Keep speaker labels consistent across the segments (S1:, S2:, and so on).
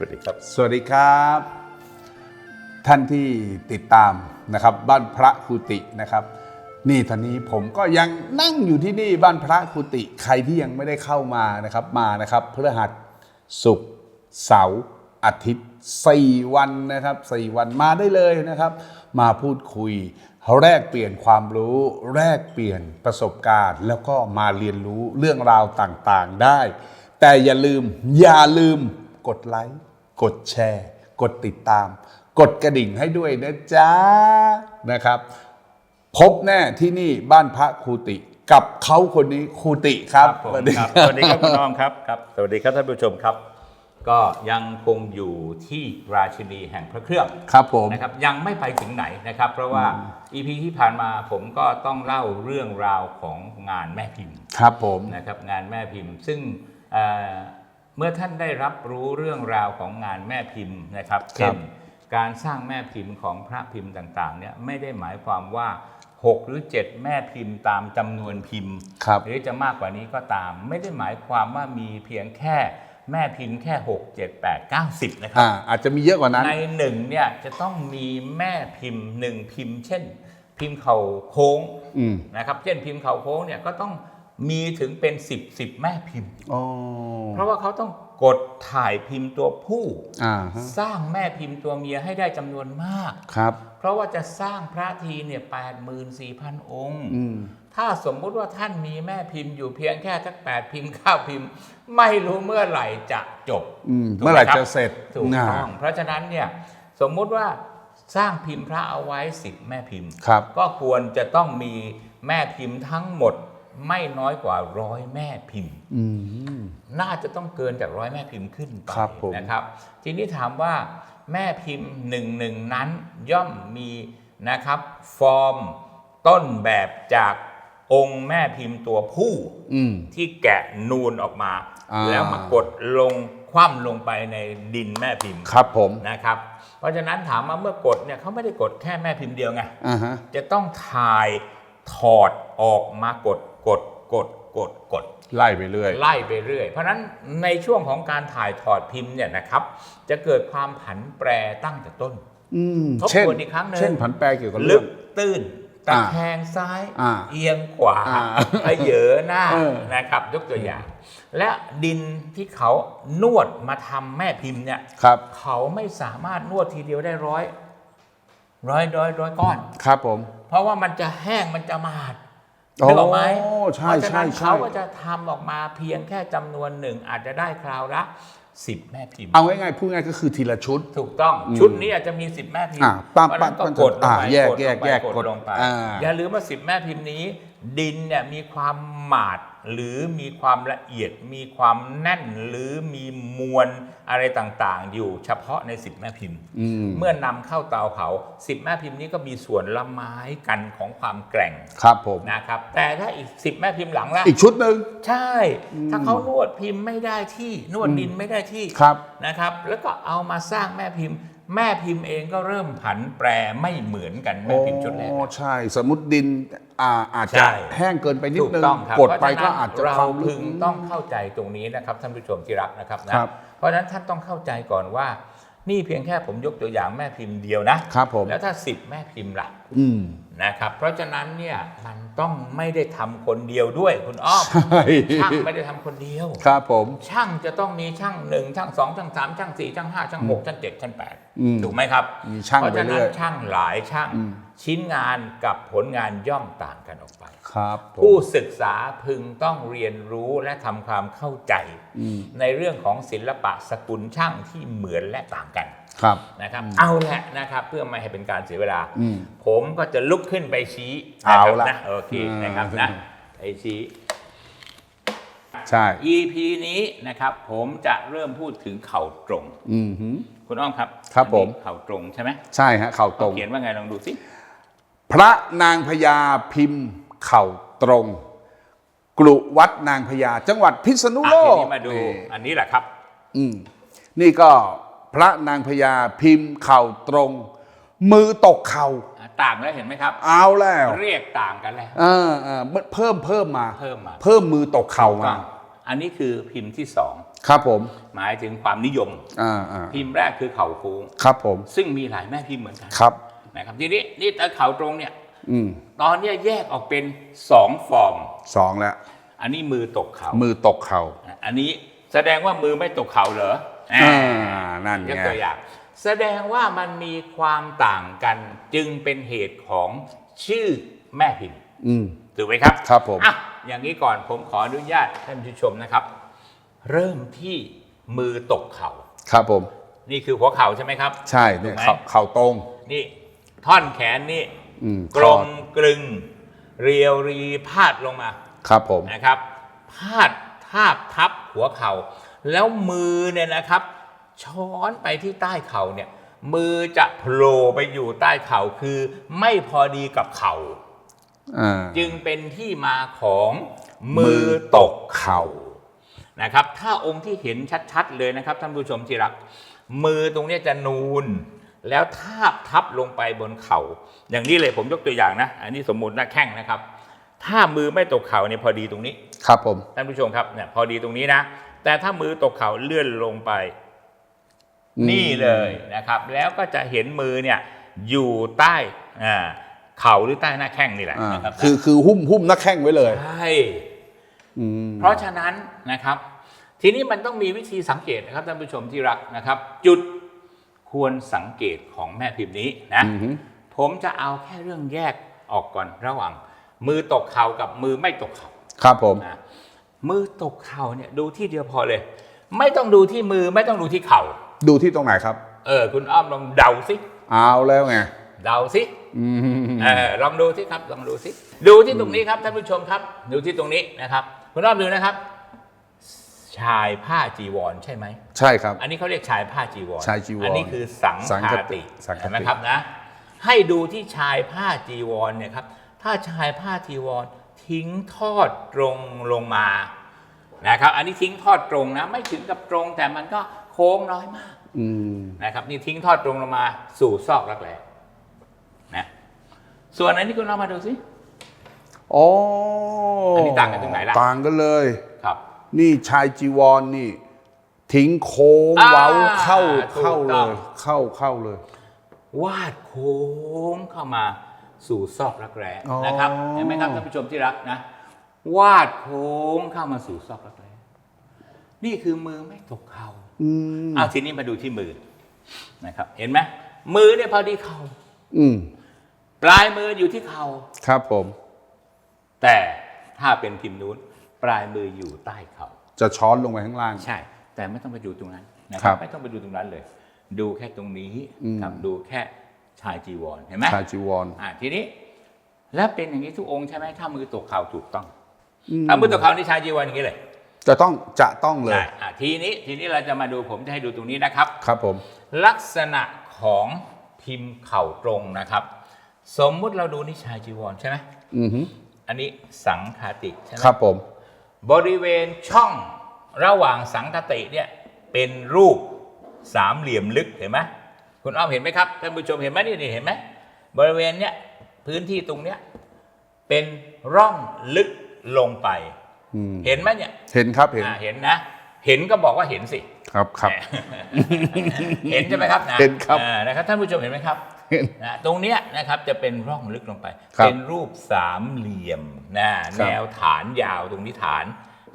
S1: สวัสดีครับ
S2: สวัสดีครับ ท่านที่ติดตามนะครับ บ้านพระครูตินะครับ นี่ตอนนี้ผมก็ยังนั่งอยู่ที่นี่บ้านพระครูติใครที่ยังไม่ได้เข้ามานะครับมานะครับพฤหัสศุกร์เสาร์อาทิตย์ 4 วันนะครับ 4 วันมาได้เลยนะครับ มาพูดคุยแลกเปลี่ยนความรู้แลกเปลี่ยนประสบการณ์ แล้วก็มาเรียนรู้เรื่องราวต่างๆได้ แต่อย่าลืมอย่าลืมกดไลค์ กดแชร์ กดติดตาม กดกระดิ่งให้ด้วยนะจ๊ะนะครับ พบแน่ที่นี่บ้านพระครูติ กับเขาคนนี้ครูติครับ
S1: ผมครับสวัสดีครับคุณน้องครับครับสวัสดีครับท่านผู้ชมครับ ก็ยังคงอยู่ที่ราชินีแห่งพระเครื่อง
S2: ครับผม
S1: นะครับยังไม่ไปถึงไหนนะครับ เพราะว่า EP ที่ผ่านมาผมก็ต้องเล่าเรื่องราวของงานแม่พิมพ์
S2: ครับผม
S1: นะครับงานแม่พิมพ์ซึ่งเอ่อ เมื่อท่านได้รับรู้เรื่องราวของงานแม่พิมพ์นะครับเช่นการสร้างแม่พิมพ์ของพระพิมพ์ต่างๆเนี่ยไม่ได้หมายความว่า 6 หรือ 7 แม่พิมพ์ตามจำนวนพิมพ์
S2: ครับ
S1: หรือจะมากกว่านี้ก็ตาม ไม่ได้หมายความว่ามีเพียงแค่แม่พิมพ์แค่ 6 7 8 9 10นะครับ
S2: อ่าอาจจะมีเยอะกว่านั้น
S1: ในหนึ่งเนี่ยจะต้องมีแม่พิมพ์หนึ่งพิมพ์ เช่น พิมพ์เข่าโค้ง
S2: อืม
S1: นะครับ เช่นพิมพ์เข่าโค้งเนี่ยก็ต้อง มีถึงเป็น 10 10 แม่พิมพ์
S2: อ๋อ
S1: เพราะว่าเขาต้องกดถ่ายพิมพ์ตัวผู้
S2: อ่าฮะ
S1: สร้างแม่พิมพ์ตัวเมียให้ได้จำนวนมาก
S2: ครับ
S1: เพราะว่าจะสร้างพระทีเนี่ยแปดหมื่นสี่พันองค์
S2: อืม
S1: ถ้าสมมุติว่าท่านมีแม่พิมพ์อยู่เพียงแค่สักแปดพิมพ์เก้าพิมพ์ ไม่รู้เมื่อไหร่จะจบ
S2: อืม
S1: ถูก
S2: เมื่อไหร่
S1: คบ
S2: จะเสร็จ
S1: ถูก
S2: น่า
S1: ต้องเพราะฉะนั้นเนี่ยสมมุติว่าสร้างพิมพ์พระเอาไว้สิบแม่พิมพ์
S2: ครับ
S1: ก็ควรจะต้องมีแม่พิมพ์ทั้งหมด ไม่น้อยกว่าร้อยแม่พิมพ์
S2: อืม
S1: น่าจะต้องเกินจากร้อยแม่พิมพ์ขึ้นไป
S2: ครับผม
S1: นะครับ ทีนี้ถามว่าแม่พิมพ์หนึ่งหนึ่งนั้นย่อมมีนะครับ ฟอร์มต้นแบบจากองค์แม่พิมพ์ตัวผู้
S2: อืม
S1: ที่แกะนูนออกมา
S2: อ่า
S1: แล้วมากดลงคว่ำลงไปในดินแม่พิมพ์
S2: ครับผม
S1: นะครับ เพราะฉะนั้นถามว่าเมื่อกดเนี่ยเขาไม่ได้กดแค่แม่พิมพ์เดียวไง
S2: อ่าฮะ
S1: จะต้องถ่ายถอดออกมากด กดกดกดกด
S2: ไล่ไปเรื่อย
S1: ไล่ไปเรื่อย เพราะฉะนั้นในช่วงของการถ่ายถอดพิมพ์เนี่ยนะครับ จะเกิดความผันแปรตั้งแต่ต้น
S2: อืม
S1: ทบ
S2: เช่น
S1: ทวนอีกครั้งหนึ่ง
S2: เช่นผันแปรเกี่ยวกับ
S1: ลึ
S2: เรื่อง
S1: กตื้นตะแคงซ้าย
S2: อ่า
S1: เอียงขวา
S2: อ่า
S1: เขยอหน้า
S2: เออ
S1: นะครับ ยกตัวอย่าง และดินที่เขานวดมาทำแม่พิมพ์เนี่ย
S2: ครับ
S1: เขาไม่สามารถนวดทีเดียวได้ร้อยร้อยร้อยร้อยก้อน
S2: ครับผม
S1: เพราะว่ามันจะแห้งมันจะมาด
S2: โอ้
S1: นึกออกไหม
S2: ใช่
S1: เพราะฉะนั้น
S2: ใช่ใช่
S1: เขาก็จะทำออกมาเพียงแค่จำนวนหนึ่งอาจจะได้คราวละสิบแม่พิมพ์
S2: เอาง่ายๆพูดง่ายก็คือทีละชุด
S1: ถูกต้องชุดนี้อาจจะมีสิบแม่พิมพ์
S2: อ่าปั๊บ
S1: เพราะฉะนั้นก็
S2: ปั๊บ
S1: กดลง
S2: อ่า
S1: ไป
S2: แยก
S1: ดลง
S2: แยก
S1: ไป
S2: แยก
S1: ก
S2: ก
S1: ด
S2: ด
S1: ลงไป
S2: อ่า
S1: อย่าลืมว่าสิบแม่พิมพ์นี้ ดินเนี่ยมีความหมาด หรือมีความละเอียดมีความแน่นหรือมีมวลอะไรต่างๆ อยู่เฉพาะในสิบแม่พิมพ์
S2: อืม
S1: เมื่อนำเข้าเตาเผาสิบแม่พิมพ์นี้ก็มีส่วนละไม้กันของความแกร่ง
S2: ครับผม
S1: นะครับ แต่ถ้าอีกสิบแม่พิมพ์หลังละ
S2: อีกชุดหนึ่ง
S1: ใช่ ถ้าเขานวดพิมพ์ไม่ได้ที่นวดดินไม่ได้ที่
S2: ครับ
S1: นะครับ แล้วก็เอามาสร้างแม่พิมพ์ แม่พิมพ์เองก็เริ่มผันแปรไม่เหมือนกันแม่พิมพ์ชุดแรก
S2: โอ้ใช่ สมมติดินอ่าอาจจะ
S1: ใช่
S2: แห้งเกินไปนิด
S1: ถูก
S2: นึง
S1: ต้องครับ
S2: กดไป
S1: เพ
S2: ก็
S1: ราฉนั้น
S2: อาจจะ
S1: เรา
S2: ความลึ
S1: พึ
S2: ก
S1: งต้องเข้าใจตรงนี้นะครับท่านผู้ชมที่รักนะครับนะครับ เพราะฉะนั้นท่านต้องเข้าใจก่อนว่า นี่เพียงแค่ผมยกตัวอย่างแม่พิมพ์เดียวนะครับ
S2: ผม
S1: แล้วถ้าสิบแม่พิมพ์ล่ะ
S2: อืม
S1: นะครับ เพราะฉะนั้นเนี่ยมันต้องไม่ได้ทำคนเดียวด้วยคุณอ้อม
S2: ใช่
S1: ช่างไม่ได้ทำคนเดียว
S2: ครับผม
S1: ช่างจะต้องมีช่างหนึ่งช่างสองช่างสามช่างสี่ช่างห้าช่างหกช่างเจ็ดช่างแปด
S2: อืม
S1: ถูกไหมครับ
S2: มีช่าง
S1: เพราะฉะ
S2: ไปเรื่
S1: นั้น
S2: อย
S1: ช่างหลายช่าง
S2: อืม
S1: ชิ้นงานกับผลงานย่อมต่างกันออกไป
S2: ครับผม
S1: ผู้ศึกษาพึงต้องเรียนรู้และทำความเข้าใจ
S2: อืม
S1: ในเรื่องของศิลปะสกุลช่างที่เหมือนและต่างกัน
S2: ครับ
S1: นะครับเอาแหละนะครับเพื่อไม่ให้เป็นการเสียเวลา
S2: อืม
S1: ผมก็จะลุกขึ้นไปชี้
S2: เอาละ
S1: นโอเคนะครับ
S2: อืม
S1: นะไปชี้
S2: ใช่
S1: EP นี้นะครับ ผมจะเริ่มพูดถึงเข่าตรง
S2: อืมหืม
S1: คุณอ้อมครับ
S2: ครับ
S1: อันนี้
S2: ผม
S1: เข่าตรงใช่ไหม
S2: ใช่ฮะเข่าตรง
S1: เขียนว่าไงลองดูสิ
S2: พระนางพญาพิมพ์เข่าตรง กลุวัดนางพญาจังหวัดพิษณุ
S1: อะ
S2: โล
S1: ที
S2: ก
S1: นี้มาดู
S2: นี่
S1: อันนี้แหละครับ
S2: อืมนี่ก็ พระนางพญาพิมพ์เข่าตรง มือตกเข่า
S1: ต่างแล้วเห็นไหมครับ
S2: เอาแล้ว
S1: เรียกต่างกันแล้ว
S2: เออเออเพิ่มเพิ่มมา
S1: เพิ่มมา
S2: เพิ่มมือตกเข่า
S1: ถูกต้
S2: มา
S1: องอันนี้คือพิมพ์ที่สอง
S2: ครับผม
S1: หมายถึงความนิยม
S2: อ่าอ่า
S1: พิมพ์แรกคือเข่าโค้ง
S2: ครับผม
S1: ซึ่งมีหลายแม่พิมพ์เหมือนกัน
S2: ครับ
S1: นะครับทีนี้นี่แต่เข่าตรงเนี่ย
S2: อืม
S1: ตอนเนี้ยแยกออกเป็นสองฟอร์ม
S2: สองแล้ว
S1: อันนี้มือตกเข่า
S2: มือตกเข่า
S1: อันนี้แสดงว่ามือไม่ตกเข่าเหรอ
S2: อ่า
S1: อ่า
S2: นั่น
S1: ยก
S2: ไง
S1: ตัวอย่าง แสดงว่ามันมีความต่างกันจึงเป็นเหตุของชื่อแม่พิมพ์
S2: อืม
S1: ถูกไหมครับ
S2: ครับผม
S1: อะอย่างนี้ก่อนผมขออนุญาตท่านผู้ชมนะครับ เริ่มที่มือตกเข่า
S2: ครับผม
S1: นี่คือหัวเข่าใช่ไหมครับ
S2: ใช่เนี่ยเข่าเข่าตรง
S1: นี่ ท่อนแขนนี่
S2: อืม
S1: กลม
S2: คอ
S1: กลึง เรียวรีพาดลงมา
S2: ครับผม
S1: นะครับ พาดทาบทับหัวเข่า แล้วมือเนี่ยนะครับ ช้อนไปที่ใต้เข่าเนี่ยมือจะโผล่ไปอยู่ใต้เข่าคือไม่พอดีกับเข่า
S2: อ่า
S1: จึงเป็นที่มาของมือตกเข่านะครับ ถ้าองค์ที่เห็นชัดๆเลยนะครับท่านผู้ชมที่รัก มือตรงเนี้ยจะนูน แล้วทาบทับลงไปบนเข่า อย่างนี้เลยผมยกตัวอย่างนะ อันนี้สมมุติหน้าแข้งนะครับ ถ้ามือไม่ตกเข่าเนี่ยพอดีตรงนี้
S2: ครับผม
S1: ท่านผู้ชมครับเนี่ยพอดีตรงนี้นะ แต่ถ้ามือตกเข่าเลื่อนลงไป
S2: อืม
S1: นี่เลยนะครับ แล้วก็จะเห็นมือเนี่ยอยู่ใต้อ่าเข่าหรือใต้หน้าแข้งนี่แหละ
S2: อ่า
S1: นะครับ
S2: คือคือหุ้มหุ้มหน้าแข้งไว้เลย
S1: ใช่
S2: อืม
S1: เพราะฉะนั้นนะครับ ทีนี้มันต้องมีวิธีสังเกตนะครับท่านผู้ชมที่รักนะครับ จุดควรสังเกตของแม่พิมพ์นี้นะ
S2: อือหือ
S1: ผมจะเอาแค่เรื่องแยกออกก่อนระหว่าง มือตกเข่ากับมือไม่ตกเข่า
S2: ครับผม
S1: นะ มือตกเข่าเนี่ยดูที่เดียวพอเลย ไม่ต้องดูที่มือไม่ต้องดูที่เข่า
S2: ดูที่ตรงไหนครับ
S1: เออ คุณอ้อมลองเดาสิ
S2: เอาแล้วไง
S1: เดาสิ
S2: อืม
S1: เออลองดูสิครับลองดูสิดูที่ตรงนี้ครับท่านผู้ชมครับ ดูที่ตรงนี้นะครับ คุณอ้อมดูนะครับ ชายผ้าจีวรใช่ไหม
S2: ใช่ครับ
S1: อันนี้เขาเรียกชายผ้าจีวร
S2: ชายจีวร
S1: อันนี้คือสัง
S2: สัง
S1: ฆา
S2: ฆติ
S1: ติ
S2: สังฆติ
S1: เห็นไหมครับนะ ให้ดูที่ชายผ้าจีวรเนี่ยครับ ถ้าชายผ้าจีวร ทิ้งทอดตรงลงมานะครับ อันนี้ทิ้งทอดตรงนะ ไม่ถึงกับตรงแต่มันก็โค้งน้อยมาก
S2: อืม
S1: นะครับ นี่ทิ้งทอดตรงลงมาสู่ซอกรักแร้นะส่วนอันนี้คุณเอามาดูสิ
S2: อ๋อ
S1: อั
S2: อั
S1: นนี้ต่างกันตรงไหนล่ะ
S2: ต่างกันเลย
S1: ครับ
S2: นี่ชายจีวรนี่ ทิ้งโค้ง
S1: อ่า
S2: เว้าเข้า
S1: ถูก
S2: เข้าเล
S1: ต้อง
S2: ยเข้าเข้าเลย
S1: วาดโค้งเข้ามา สู่ซอกรักแร้
S2: อ๋อ
S1: นะครับเห็นไหมครับท่านผู้ชมที่รักนะวาดโค้งเข้ามาสู่ซอกรักแร้นี่คือมือไม่ตกเข่า
S2: อืม
S1: เอาทีนี้มาดูที่มือนะครับ เห็นไหมมือเนี่ยพอดีเข่า
S2: อืม
S1: ปลายมืออยู่ที่เข่า
S2: ครับผม
S1: แต่ถ้าเป็นพิมพ์นู้นปลายมืออยู่ใต้เข่า
S2: จะช้อนลงไปข้างล่าง
S1: ใช่ แต่ไม่ต้องไปดูตรงนั้นนะค
S2: ครั
S1: รับบไม่ต้องไปดูตรงนั้นเลย ดูแค่ตรงนี้
S2: อืม
S1: ครับดูแค่ ชายจีวรเห็นไหม
S2: ชายจีวร
S1: อ่าทีนี้ แล้วเป็นอย่างนี้ทุกองค์ใช่ไหมถ้ามือตกเข่าถูกต้อง
S2: อืม
S1: ถ้ามือตกเข่านี่ชายจีวรอย่างนี้เลย
S2: จะต้องจะต้องเลย
S1: ได้อ่าทีนี้ทีนี้เราจะมาดูผมจะให้ดูตรงนี้นะครับ
S2: ครับผม
S1: ลักษณะของพิมพ์เข่าตรงนะครับ สมมุติเราดูนี่ชายจีวรใช่ไหม
S2: อือหือ
S1: อันนี้สังคาติใช่ไหม
S2: ครับผม
S1: บริเวณช่องระหว่างสังคติเนี่ยเป็นรูปสามเหลี่ยมลึกเห็นไหม คุณอ้อมเห็นไหมครับท่านผู้ชมเห็นไหมนี่นี่เห็นไหมบริเวณเนี้ยพื้นที่ตรงเนี้ยเป็นร่องลึกลงไป
S2: อืม
S1: เห็นไหมเนี่ย
S2: เห็นครับเห็น
S1: อ่าเห็นนะ เห็นก็บอกว่าเห็นสิ
S2: ครับครับ
S1: เห็นใช่ไหมครับนะ
S2: เห็นครับ
S1: อ่านะครับท่านผู้ชมเห็นไหมครับ
S2: เห็น
S1: นะตรงเนี้ยนะครับจะเป็นร่องลึกลงไป
S2: ครับ
S1: เป็นรูปสามเหลี่ยมนะ
S2: ครั
S1: แน
S2: บ
S1: วฐานยาวตรงนี้ฐาน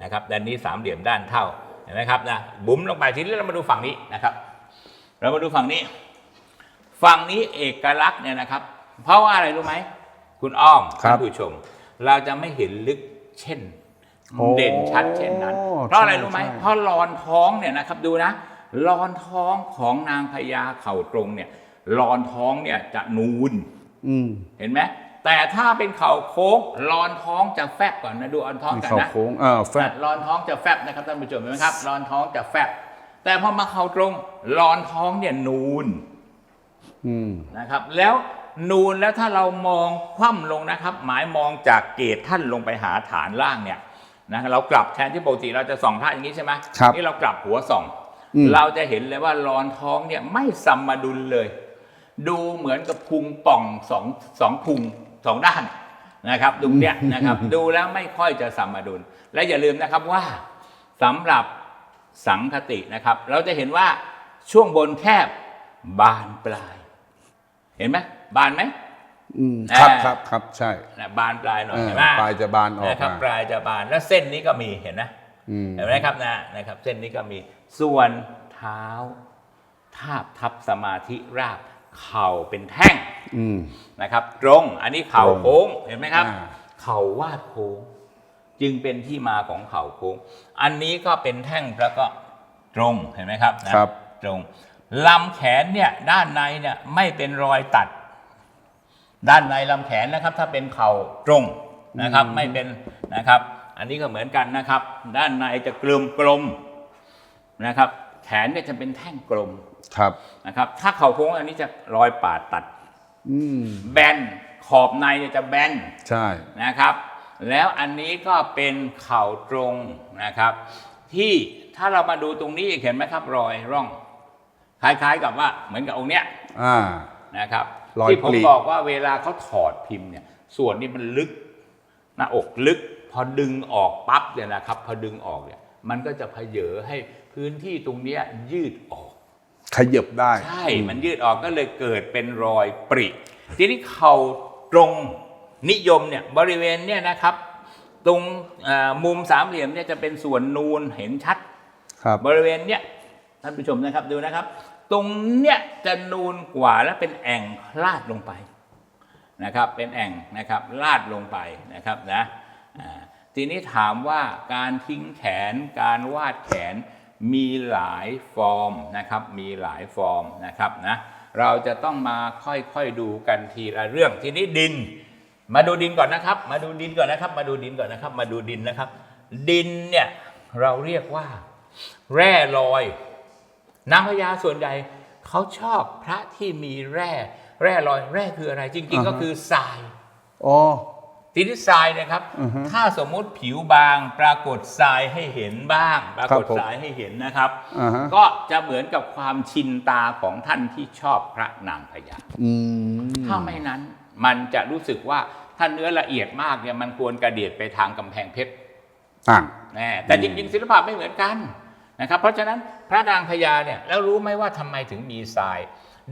S1: นะครับด้านนี้สามเหลี่ยมด้านเท่าเห็นไหมครับนะบุ๋มลงไปทีนี้เรามาดูฝั่งนี้นะครับ เรามาดูฝั่งนี้ ฝั่งนี้เอกลักษณ์เนี่ยนะครับ เพราะว่าอะไรรู้ไหม คุณอ้อม
S2: ครับ
S1: ท่านผู้ชม เราจะไม่เห็นลึกเช่น
S2: โอ้
S1: เด่นชัดเช่นนั้น เพราะอะไร
S2: ใช่
S1: รู้ไหม
S2: ใช่
S1: เพราะลอนท้องเนี่ยนะครับดูนะลอนท้องของนางพญาเข่าตรงเนี่ยลอนท้องเนี่ยจะนูน
S2: อืม
S1: เห็นไหมแต่ถ้าเป็นเข่าโค้งลอนท้องจะแฟบก่อนนะดูลอนท้อง
S2: มี
S1: กัน
S2: เข่า
S1: นะ
S2: โค้งเออแฟบ
S1: ลอนท้องจะแฟบนะครับท่านผู้ชมเห็นไหมครับลอนท้องจะแฟบแต่พอมาเข่าตรงลอนท้องเนี่ยนูน
S2: อืม
S1: นะครับ แล้วนูนแล้วถ้าเรามองคว่ำลงนะครับ หมายมองจากเกตท่านลงไปหาฐานล่างเนี่ยนะเรากลับแทนที่ปกติเราจะส่องพระอย่างนี้ใช่ไหม
S2: ครับ
S1: นี่เรากลับหัวส่อง
S2: อืม
S1: เราจะเห็นเลยว่าลอนท้องเนี่ยไม่สมดุลเลย ดูเหมือนกับพุงป่องสองสองพุงสองด้านนะครับตรงเนี้ยนะครับ ดูแล้วไม่ค่อยจะสมดุล และอย่าลืมนะครับว่าสำหรับสังคตินะครับ เราจะเห็นว่าช่วงบนแคบบานปลาย เห็นไหมบานไหม
S2: อืมครับ
S1: อ่า
S2: ครับครับใช่
S1: นะบานปลายหน่อย
S2: เออ
S1: เห็นไหม
S2: ปลายจะบานออก
S1: นะครับ
S2: มา
S1: ปลายจะบานแล้วเส้นนี้ก็มีเห็นนะ
S2: อืม
S1: เห็นไหมครับนะนะครับ เส้นนี้ก็มีส่วนเท้าทาบทับสมาธิราบเข่าเป็นแท่ง
S2: อืม
S1: นะครับ ตรงอันนี้เข่า
S2: ตรง
S1: โค้งเห็นไหมครับ
S2: อ่า
S1: เข่าวาดโค้ง จึงเป็นที่มาของเข่าโค้ง อันนี้ก็เป็นแท่งแล้วก็ตรงเห็นไหมครับนะครับ ตรง ลำแขนเนี่ยด้านในเนี่ยไม่เป็นรอยตัด ด้านในลำแขนนะครับ ถ้าเป็นเข่าตรงนะครับไม่เป็นนะครับ อันนี้ก็เหมือนกันนะครับ ด้านในจะกลมกลมๆนะครับ แขนเนี่ยจะเป็นแท่งกลม
S2: ครับ
S1: นะครับ ถ้าเข่าโค้งอันนี้จะรอยปาดตัด
S2: อืม
S1: แบนขอบในเนี่ยจะแบน
S2: ใช่
S1: นะครับ แล้วอันนี้ก็เป็นเข่าตรงนะครับ ที่ถ้าเรามาดูตรงนี้เห็นไหมครับรอยร่อง คล้ายๆกับว่าเหมือนกับองค์เนี้ย
S2: อ่า
S1: นะครับ
S2: รอย
S1: ที่ผม
S2: ปลี
S1: บอกว่าเวลาเขาถอดพิมพ์เนี่ยส่วนนี้มันลึกหน้าอกลึก พอดึงออกปั๊บเนี่ยนะครับ พอดึงออกเนี่ยมันก็จะเพเยอให้พื้นที่ตรงเนี้ยยืดออก
S2: ขยับได้
S1: ใช่ มันยืดออกก็เลยเกิดเป็นรอยปริ ทีนี้เข่าตรงนิยมเนี่ยบริเวณเนี่ยนะครับ ตรงเอ่อมุมสามเหลี่ยมเนี่ยจะเป็นส่วนนูนเห็นชัด
S2: ครับ
S1: บริเวณเนี้ยท่านผู้ชมนะครับดูนะครับ ตรงเนี้ยจะนูนกว่าและเป็นแอ่งลาดลงไปนะครับ เป็นแอ่งนะครับลาดลงไปนะครับนะทีนี้ถามว่าการทิ้งแขนการวาดแขนมีหลายฟอร์มนะครับ มีหลายฟอร์มนะครับนะเราจะต้องมาค่อยๆดูกันทีละเรื่องทีนี้ดิน มาดูดินก่อนนะครับ มาดูดินก่อนนะครับ มาดูดินก่อนนะครับ มาดูดินนะครับ ดินเนี่ยเราเรียกว่า แร่ลอย นางพญาส่วนใหญ่เขาชอบพระที่มีแร่ แร่ลอยแร่คืออะไร จริง ๆ ก็
S2: อ่าฮะ
S1: คือทราย
S2: อ๋อ
S1: ทีนี้ทรายนะครับ
S2: อือฮึ
S1: ถ้าสมมุติผิวบางปรากฏทรายให้เห็นบ้าง ปรากฏ
S2: ครับผม
S1: ทรายให้เห็นนะครับ
S2: อ่าฮะ
S1: ก็จะเหมือนกับความชินตาของท่านที่ชอบพระนางพญา
S2: อืม
S1: ถ้าไม่นั้นมันจะรู้สึกว่าถ้าเนื้อละเอียดมากเนี่ยมันควรกระเดียดไปทางกำแพงเพชร
S2: อะ
S1: แน่แต่จริงๆศิลปะไม่เหมือนกัน นะครับเพราะฉะนั้นพระนางพญาเนี่ยแล้วรู้ไหมว่าทำไมถึงมีทราย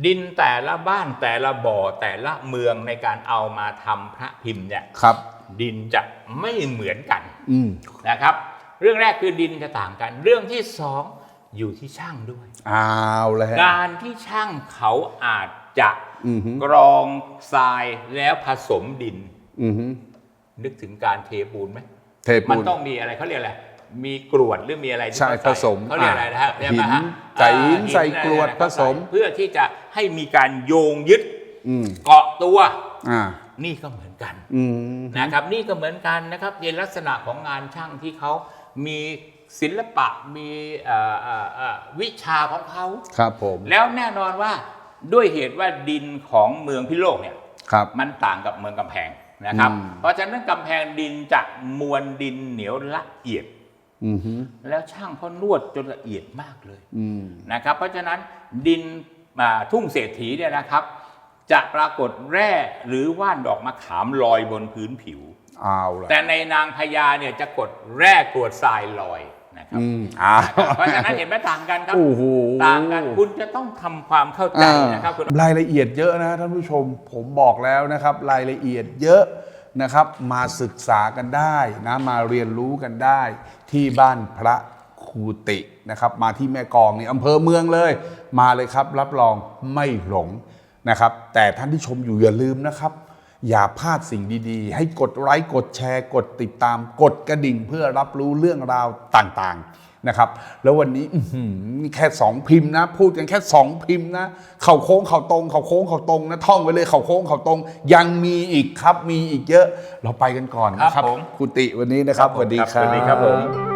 S1: ดินแต่ละบ้านแต่ละบ่อแต่ละเมืองในการเอามาทำพระพิมพ์เนี่ย
S2: ครับ
S1: ดินจะไม่เหมือนกัน
S2: อืม
S1: นะครับ เรื่องแรกคือดินจะต่างกัน เรื่องที่สองอยู่ที่ช่างด้วย
S2: เอาแล้วฮะ
S1: การที่ช่างเขาอาจจะ
S2: อือฮึ
S1: กรองทรายแล้วผสมดิน
S2: อือฮึ
S1: นึกถึงการเทปูนไหม
S2: เท
S1: มัน
S2: ปูน
S1: ต้องมีอะไรเขาเรียกอะไร มีกรวดหรือมีอะไรที่
S2: ใช่
S1: เขา
S2: ผสม
S1: เขาเรียกอะไรนะฮะ
S2: อ่า
S1: เรียกอะไรฮะ
S2: หินใส่หิน
S1: อ่า
S2: ใส่กรวด
S1: หิน
S2: ผสม
S1: เพื่อที่จะให้มีการโยงยึด
S2: อืม
S1: เกาะตัว
S2: อ่า
S1: นี่ก็เหมือนกัน
S2: อืม
S1: นะครับนี่ก็เหมือนกันนะครับเป็นลักษณะของงานช่างที่เขามีศิลปะมีเอ่อเอ่อเอ่อวิชาของเขา
S2: ครับผม
S1: แล้วแน่นอนว่าด้วยเหตุว่าดินของเมืองพิโลกเนี่ย
S2: ครับ
S1: มันต่างกับเมืองกำแพงนะครับ
S2: อืม
S1: เพราะฉะนั้นกำแพงดินจะมวลดินเหนียวละเอียด
S2: อือฮึ
S1: แล้วช่างเขานวดจนละเอียดมากเลย
S2: อืม
S1: นะครับ เพราะฉะนั้นดินอ่าทุ่งเศรษฐีเนี่ยนะครับ จะปรากฏแร่หรือว่านดอกมะขามลอยบนพื้นผิว
S2: เอาละ
S1: แต่ในนางพญาเนี่ยจะกดแร่กรวดทรายลอยนะครับ
S2: อืมอ้าว
S1: เพราะฉะนั้นเห็นไหมต่างกันครับ
S2: โอ้โห
S1: ต่างกันคุณจะต้องทำความเข้าใจนะครับคุณ
S2: รายละเอียดเยอะนะท่านผู้ชม ผมบอกแล้วนะครับ รายละเอียดเยอะ นะครับ มาศึกษากันได้นะมาเรียนรู้กันได้ที่บ้านพระคูตินะครับ มาที่แม่กองนี่อำเภอเมืองเลย มาเลยครับ รับรองไม่หลงนะครับ แต่ท่านที่ชมอยู่อย่าลืมนะครับ อย่าพลาดสิ่งดีๆ ให้กดไลค์กดแชร์ กดติดตาม กดกระดิ่งเพื่อรับรู้เรื่องราวต่างๆ นะครับ แล้ววันนี้อื้อหือแค่สองพิมพ์นะ พูดกันแค่สองพิมพ์นะ เข่าโค้งเข่าตรง เข่าโค้งเข่าตรงนะท่องไว้เลยเข่าโค้งเข่าตรง ยังมีอีกครับมีอีกเยอะ เราไปกันก่อนนะค
S1: ครั
S2: รับบ
S1: ผม
S2: ครูติวันนี้นะครับสวัสดีครั
S1: สวัสดีครับผม
S2: บ